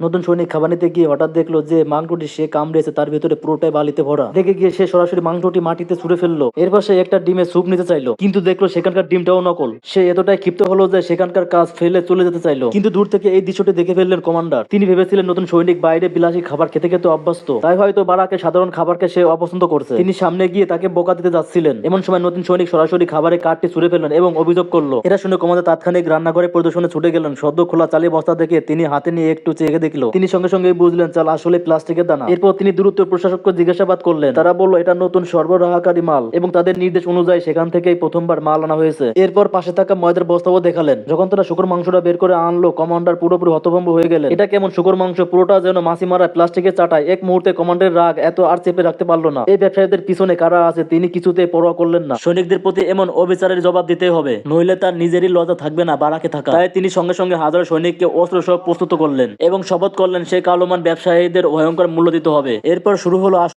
নতুন সৈনিক খাবার নিতে গিয়ে হঠাৎ দেখল যে মাংসটি সে কামড়েছে, তার ভিতরে পুরোটাই বালিতে ভরা। দেখে গিয়ে সে সরাসরি মাংসটি মাটিতে ছুড়ে ফেলল। এরপর সে একটা ডিমে স্যুপ নিতে চাইলো, কিন্তু দেখল সেখানকার ডিমটাও নকল। সে এতটাই ক্ষিপ্ত হলো যে সেখানকার কাজ ফেলে চলে যেতে চাইলো। কিন্তু দূর থেকে এই দৃশ্যটি দেখে ফেললেন কমান্ডার। তিনি ভেবেছিলেন নতুন সৈনিক বাইরে বিলাসী খাবার খেতে খেতে অভ্যস্ত। তাই হয়তো বারাকে, সাধারণ খাবারকে সে অপছন্দ করছে। তিনি সামনে গিয়ে তাকে বোকা দিতে যাচ্ছিলেন। এমন সময় নতুন সৈনিক সরাসরি খাবারের কাঠটি ছুড়ে ফেললেন এবং অভিযোগ করল। এটা শুনে কমান্ডার তাৎক্ষণিক রান্নাঘরে প্রদর্শনে ছুটে গেলেন। সদ্য খোলা চালিয়ে বস্তা দেখে তিনি হাতে নিয়ে একটু চেখে দেখল। তিনি সঙ্গে সঙ্গে বুঝলেন চাল আসলে প্লাস্টিকের দানা। এরপর তিনি দূরত্ব প্রশাসককে জিজ্ঞাসাবাদ করলেন তারা বলল এটা নতুন সরবরাহকারী মাল এবং তাদের নির্দেশ অনুযায়ী সেখান থেকেই প্রথমবার মাল আনা হয়েছে। এরপর পাশে থাকা ময়দার বস্তাও দেখালেন। যখন তারা শুকর মাংসটা বের করে আনলো কমান্ডার পুরোপুরি হতভম্ব হয়ে গেলেন। এটা কেমন শুকর মাংস পুরোটা যেন মাছি মারা প্লাস্টিকের চাটায়। এক মুহূর্তে কমান্ডের রাগ এত আর চেপে রাখতে পারল না। এই ব্যবসায়ীদের পিছনে কারা আছে তিনি কিছুতে পরোয়া করলেন না। সৈনিকদের প্রতি এমন অবিচারের জবাব দিতে হবে নইলে তার নিজেরই লজ্জা থাকবে না বারাকে থাকা। তাই তিনি সঙ্গে সঙ্গে হাজার সৈনিককে অস্ত্র সব প্রস্তুত করলেন এবং শপথ করলেন সেই কালোমান ব্যবসায়ীদের ভয়ঙ্কর মূল্য দিতে হবে। এরপর শুরু হলো